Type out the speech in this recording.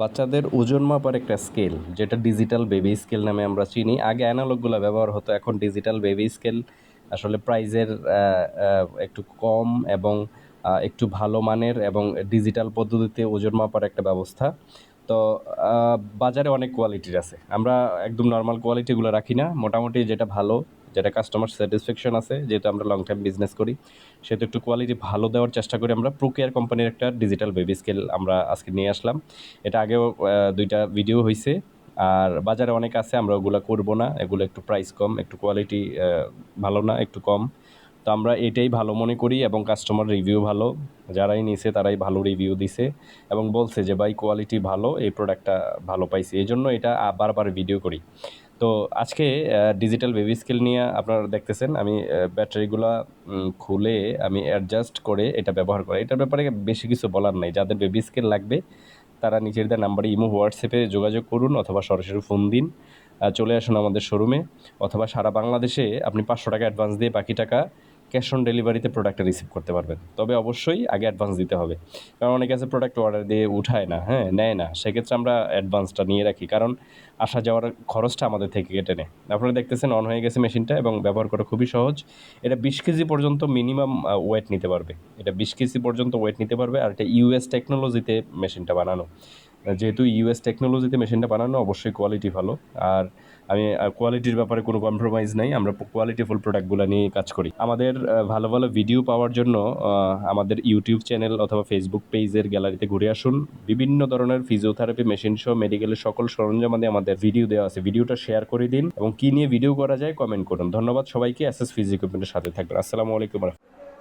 বাচ্চাদের ওজন মাপার একটা স্কেল, যেটা ডিজিটাল বেবি স্কেল নামে আমরা চিনি। আগে অ্যানালগুলো ব্যবহার হতো, এখন ডিজিটাল বেবি স্কেল আসলে প্রাইজের একটু কম এবং একটু ভালো মানের এবং ডিজিটাল পদ্ধতিতে ওজন মাপার একটা ব্যবস্থা। তো বাজারে অনেক কোয়ালিটির আছে। আমরা একদম নর্মাল কোয়ালিটিগুলো রাখি না। মোটামুটি যেটা ভালো যেটা কাস্টমার স্যাটিসফ্যাকশন আছে, যেহেতু আমরা লং টাইম বিজনেস করি, সেহেতু একটু কোয়ালিটি ভালো দেওয়ার চেষ্টা করি আমরা। প্রোকেয়ার কোম্পানির একটা ডিজিটাল বেবি স্কেল আমরা আজকে নিয়ে আসলাম। এটা আগেও দুইটা ভিডিও হয়েছে আর বাজারে অনেক আছে, আমরা ওগুলো করব না। এগুলো একটু প্রাইস কম, একটু কোয়ালিটি ভালো না, একটু কম। তো আমরা এটাই ভালো মনে করি এবং কাস্টমার রিভিউ ভালো। যারাই নিছে, তারাই ভালো রিভিউ দিছে এবং বলছে যে, ভাই কোয়ালিটি ভালো, এই প্রোডাক্টটা ভালো পাইছি। এই জন্য এটা বারবার ভিডিও করি। তো আজকে ডিজিটাল বেবি স্কেল নিয়ে আপনারা দেখতেছেন, আমি ব্যাটারিগুলো খুলে আমি অ্যাডজাস্ট করে এটা ব্যবহার করি। এটার ব্যাপারে বেশি কিছু বলার নাই। যাদের বেবি স্কেল লাগবে, তারা নিজের নাম্বারে ইমো হোয়াটসঅ্যাপে যোগাযোগ করুন অথবা সরাসরি ফোন দিন। চলে আসুন আমাদের শোরুমে অথবা সারা বাংলাদেশে আপনি পাঁচশো টাকা অ্যাডভান্স দিয়ে বাকি টাকা ক্যাশ অন ডেলিভারিতে প্রোডাক্টটা রিসিভ করতে পারবেন তবে অবশ্যই আগে অ্যাডভান্স দিতে হবে। কারণ অনেকে আছে প্রোডাক্ট অর্ডার দিয়ে উঠায় না হ্যাঁ নেয় না। সেক্ষেত্রে আমরা অ্যাডভান্সটা নিয়ে রাখি। কারণ আসা যাওয়ার খরচটা আমাদের থেকে কেটে নেয়। আপনারা দেখতেছেন অন হয়ে গেছে মেশিনটা এবং ব্যবহার করা খুবই সহজ। এটা বিশ কেজি পর্যন্ত মিনিমাম ওয়েট নিতে পারবে। এটা বিশ কেজি পর্যন্ত ওয়েট নিতে পারবে। আর এটা ইউএস টেকনোলজিতে মেশিনটা বানানো। যেহেতু ইউএস টেকনোলজিতে মেশিনটা বানানো অবশ্যই কোয়ালিটি ভালো। আর আমি কোয়ালিটির ব্যাপারে কোনো কম্প্রোমাইজ নাই, আমরা কোয়ালিটিফুল প্রোডাক্টগুলো নিয়ে কাজ করি। আমাদের ভালো ভালো ভিডিও পাওয়ার জন্য আমাদের ইউটিউব চ্যানেল অথবা ফেসবুক পেজের গ্যালারিতে ঘুরে আসুন। বিভিন্ন ধরনের ফিজিওথেরাপি মেশিন সহ মেডিকেলের সকল সরঞ্জামাদি আমাদের ভিডিও দেওয়া আছে। ভিডিওটা শেয়ার করে দিন এবং কি নিয়ে ভিডিও করা যায় কমেন্ট করুন। ধন্যবাদ সবাইকে এস এস ফিজিওথেরাপির সাথে থাকবেন। আসসালামু আলাইকুম